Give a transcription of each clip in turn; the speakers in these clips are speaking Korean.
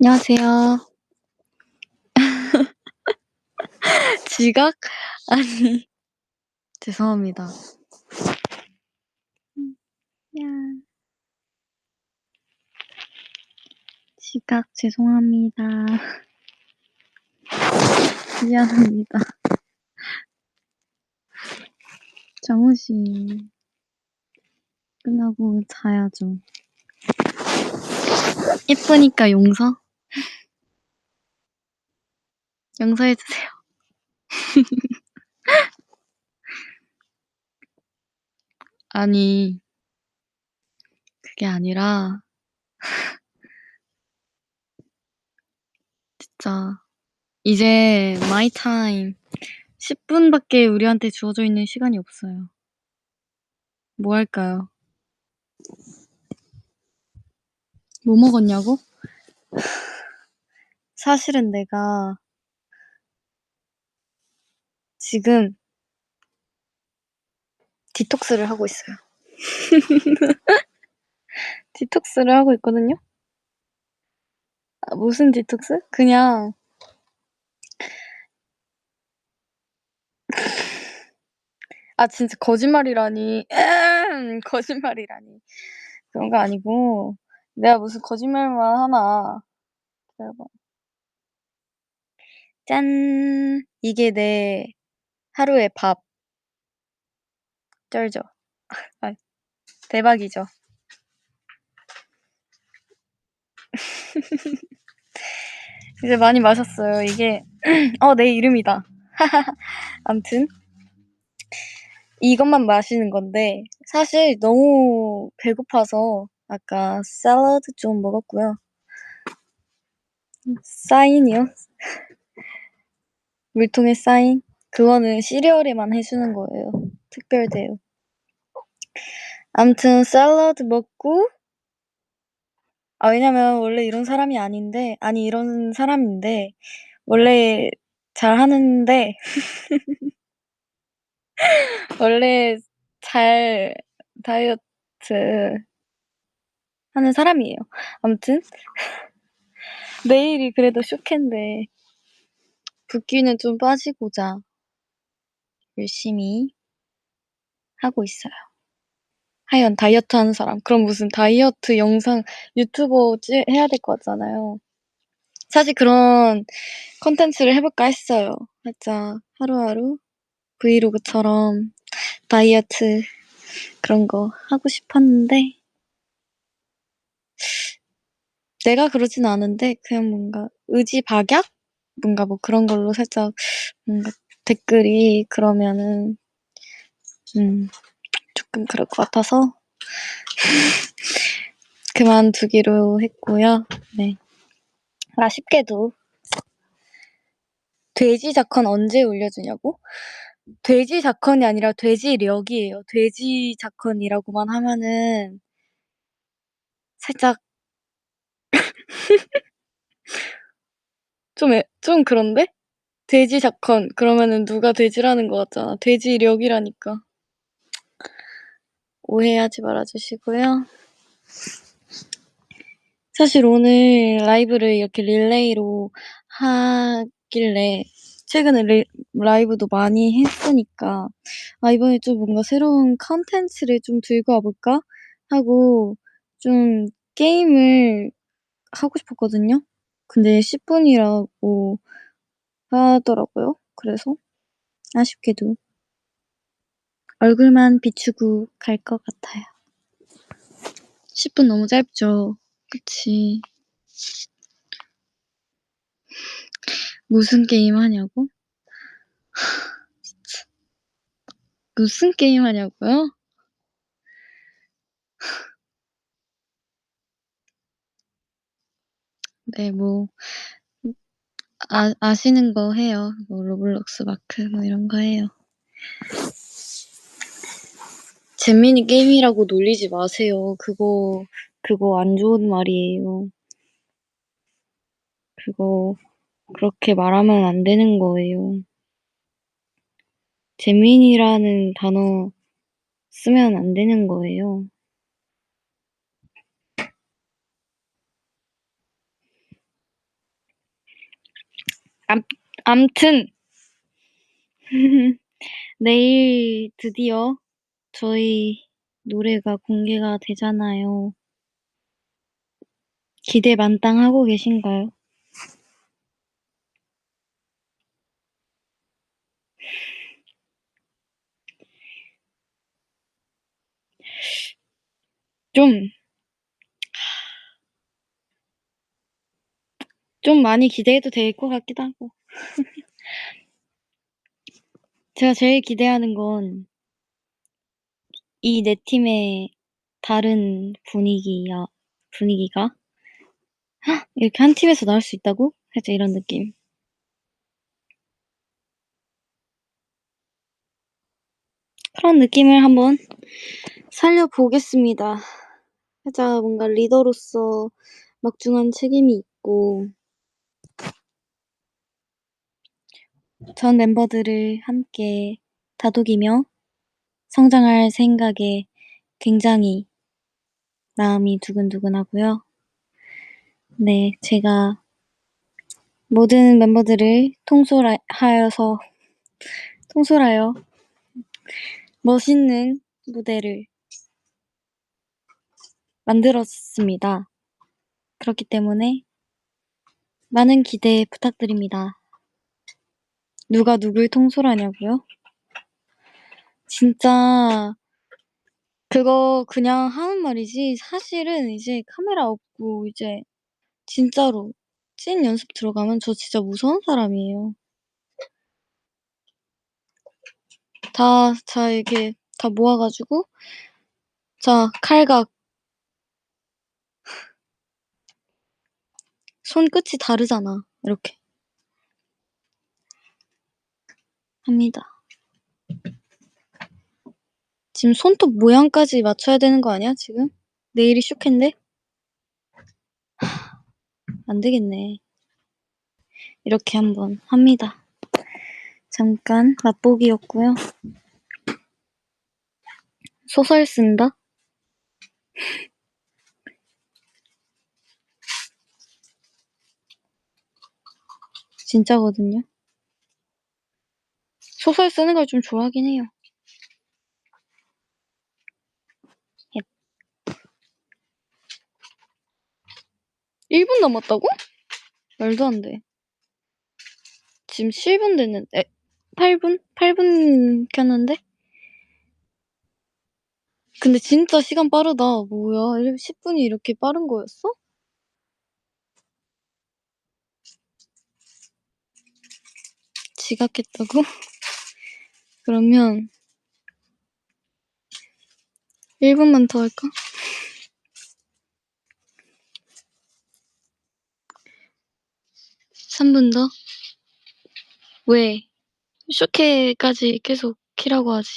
안녕하세요. 지각? 아니 죄송합니다. 지각 죄송합니다. 미안합니다. 정우 씨. 끝나고 자야죠. 예쁘니까 용서? 용서해 주세요. 아니 그게 아니라 진짜 이제 my time 10분 밖에 우리한테 주어져 있는 시간이 없어요. 뭐 할까요? 뭐 먹었냐고? 사실은 내가 지금 디톡스를 하고 있어요. 디톡스를 하고 있거든요. 아 무슨 디톡스? 그냥 아 진짜 거짓말이라니. 거짓말이라니. 그런 거 아니고 내가 무슨 거짓말만 하나. 기다려봐. 짠. 이게 내 하루의 밥. 쩔죠? 아 대박이죠? 이제 많이 마셨어요. 이게 어 내 이름이다. 암튼 이것만 마시는 건데 사실 너무 배고파서 아까 샐러드 좀 먹었고요. 사인이요? 물통에 사인? 그거는 시리얼에만 해 주는 거예요. 특별 대우. 아무튼 샐러드 먹고 아 왜냐면 원래 이런 사람이 아닌데 아니 이런 사람인데 원래 잘 하는데 원래 잘 다이어트 하는 사람이에요. 아무튼 내일이 그래도 쇼케인데 붓기는 좀 빠지고자 열심히 하고 있어요. 하연 다이어트 하는 사람. 그럼 무슨 다이어트 영상 유튜버 찌 해야 될것 같잖아요. 사실 그런 콘텐츠를 해 볼까 했어요. 살짝 하루하루 브이로그처럼 다이어트 그런 거 하고 싶었는데 내가 그러진 않은데 그냥 뭔가 의지박약? 뭔가 뭐 그런 걸로 살짝 뭔가 댓글이 그러면은 음 조금 그럴 것 같아서 그만두기로 했고요. 네. 아쉽게도 돼지 자컨 언제 올려주냐고? 돼지 자컨이 아니라 돼지력이에요. 돼지 자컨이라고만 하면은 살짝 좀 애 좀 그런데? 돼지 자컨 그러면은 누가 돼지라는 것 같잖아. 돼지력이라니까. 오해하지 말아 주시고요. 사실 오늘 라이브를 이렇게 릴레이로 하길래 최근에 리 라이브도 많이 했으니까 '아 이번에 좀 뭔가 새로운 콘텐츠를 좀 들고 와 볼까?' 하고 좀 게임을 하고 싶었거든요. 근데 10 분이라고 하더라고요. 그래서 아쉽게도 얼굴만 비추고 갈 것 같아요. 10분 너무 짧죠. 그치. 무슨 게임 하냐고? 무슨 게임 하냐고요? 네 뭐 아 아시는 거 해요. 뭐 로블록스 마크 뭐 이런 거 해요. 잼민이 게임이라고 놀리지 마세요. 그거 그거 안 좋은 말이에요. 그거 그렇게 말하면 안 되는 거예요. 재민이라는 단어 쓰면 안 되는 거예요. 암 암튼 내일 드디어 저희 노래가 공개가 되잖아요. 기대 만땅하고 계신가요? 좀 좀 많이 기대해도 될 것 같기도 하고. 제가 제일 기대하는 건이4 팀의 다른 분위기야 분위기가 '이렇게 한 팀에서 나올 수 있다고?' 살짝 이런 느낌. 그런 느낌을 한번 살려 보겠습니다. 살짝 뭔가 리더로서 막중한 책임이 있고 전 멤버들을 함께 다독이며 성장할 생각에 굉장히 마음이 두근두근하고요. 네 제가 모든 멤버들을 통솔하 하여서 통솔하여 멋있는 무대를 만들었습니다. 그렇기 때문에 많은 기대 부탁드립니다. 누가 누굴 통솔하냐고요? 진짜 그거 그냥 하는 말이지 사실은 이제 카메라 없고 이제 진짜로 찐 연습 들어가면 저 진짜 무서운 사람이에요. 다 자 이렇게 다 모아 가지고 자 칼각 손끝이 다르잖아. 이렇게. 합니다. 지금 손톱 모양까지 맞춰야 되는 거 아니야 지금? 내일이 쇼케인데? 안 되겠네. 이렇게 한번 합니다. 잠깐 맛보기였고요. 소설 쓴다? 진짜거든요. 소설 쓰는 걸 좀 좋아하긴 해요. 옙. 1분 남았다고? 말도 안 돼. 지금 7분 됐는데 8분? 8분 켰는데? 근데 진짜 시간 빠르다. 뭐야 1 10분이 이렇게 빠른 거였어? 지각했다고? 그러면 1분만 더 할까? (3분) 더? 왜? 쇼케까지 계속 키라고 하지.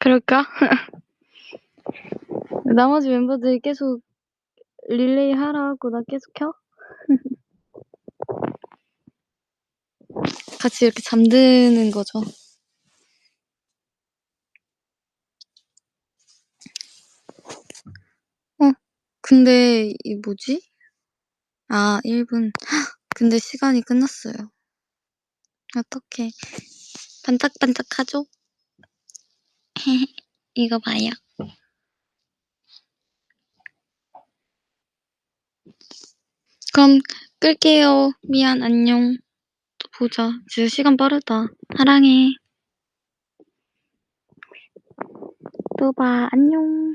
그럴까? 나머지 멤버들 계속 릴레이 하라고 나 계속 켜? 같이 이렇게 잠드는 거죠. 어 근데 이 뭐지? 아 1분. 근데 시간이 끝났어요. 어떡해. 반짝반짝하죠? 이거 봐요. 그럼 끌게요. 미안 안녕. 또 보자. 진짜 시간 빠르다. 사랑해. 또 봐. 안녕.